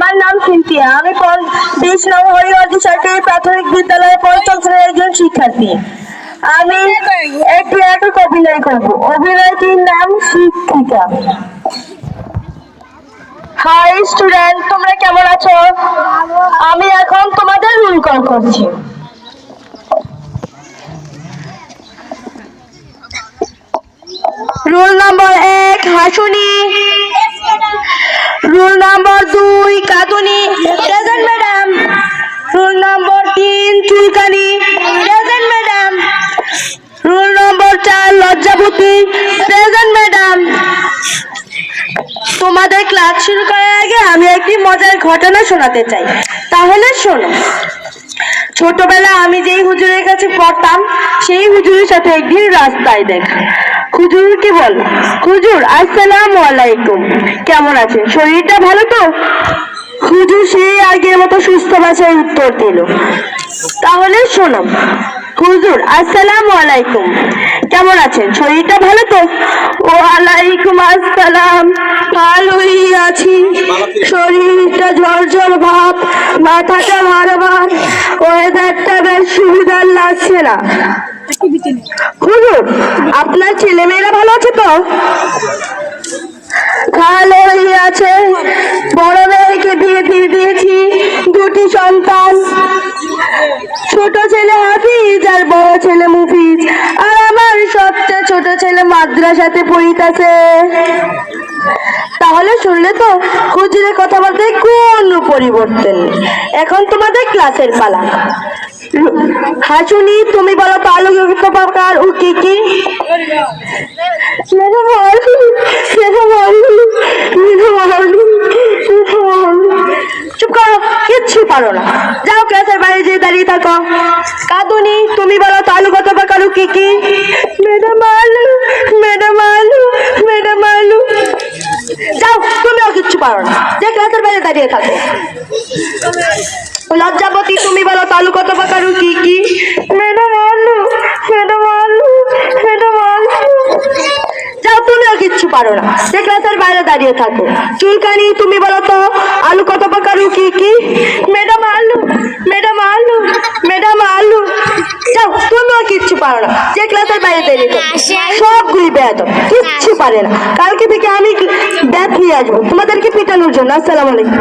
আমার নাম সিনথিয়া। আমি বিশ নং হরিহরদি সরকারি প্রাথমিক বিদ্যালয়ের পঞ্চম শ্রেণির একজন শিক্ষার্থী। আমি একটু নাটক অভিনয় করব। অভিনয়টির নাম শিক্ষিকা। হাই স্টুডেন্ট তোমরা কেমন আছো? আমি এখন তোমাদের রুল কল করছি। রুল নম্বর এক, Hasuni. Roll number Lajjabati present madam. তোমাদের ক্লাস শুরু করার আগে আমি একটি মজার ঘটনা শোনাতে চাই। তাহলে শোনো। ছোটবেলা আমি যেই হুজুরের কাছে পড়তাম, সেই হুজুরের সাথে একদিন রাস্তায় দেখা। হুজুরকে বল? হুজুর, আসসালামু আলাইকুম। কেমন আছেন? শরীরটা ভালো তো? হুজুর সেই আগের মতো সুস্থ ভাষায় উত্তর দিল। তাহলে শোনো। হুজুর, আসসালামু আলাইকুম। কেমন আছেন? শরীরটা ভালো তো? ও আলাইকুম আসসালাম। ভালোই আছি। শরীরটা জ্বর ভাব, মাথাটা ভার ভার ওয়েদারটা বেশ সুবিধার লাগছে না। আপনার ছেলেমেয়েরা ভালো আছে তো? ভালোই আছে। বড় মেয়েকে বিয়ে দিয়ে দিয়েছি, দুটি সন্তান। ছোট ছেলে হাফিজ আর বড় ছেলে মুফিজ। ছেলে মাদ্রাসাতে পড়িতেছে। তাহলে শুনলে তো হুজুরের কথা বলতে কোনো পরিবর্তন এখন তোমাদের ক্লাসের পালা। হাসুনি তুমি বলো আলু প্রকার ও কি কি? কিচ্ছু পারো না। যাও ক্লাসের বাইরে যেয়ে দাঁড়িয়ে থাকো। কাঁদুনি, তুমি বলো তো আলু কত বা কালু কি কি? ম্যাডাম আলু ম্যাডাম আলু ম্যাডাম আলু। যাও, তুমিও কিচ্ছু পারো না। যে ক্লাসের বাইরে দাঁড়িয়ে থাকো। লজ্জাপতি তুমি বলো তালু কত বা ও কি কি? কিচ্ছু পারো না। ক্লাসের বাইরে দাঁড়িয়ে থাকো। চুলকানি, তুমি বলো তো, আলু কত প্রকার কি কি? ম্যাডাম আলু ম্যাডাম আলু ম্যাডাম আলু। যাও তুমিও কিচ্ছু পারো না। যে ক্লাসের বাইরে দাঁড়িয়ে সবগুলি বেয়াদ কিচ্ছু পারে না। কালকে থেকে আমি ব্যাট নিয়ে আসব। তোমাদেরকে পিটানোর জন্য। আসসালামু আলাইকুম।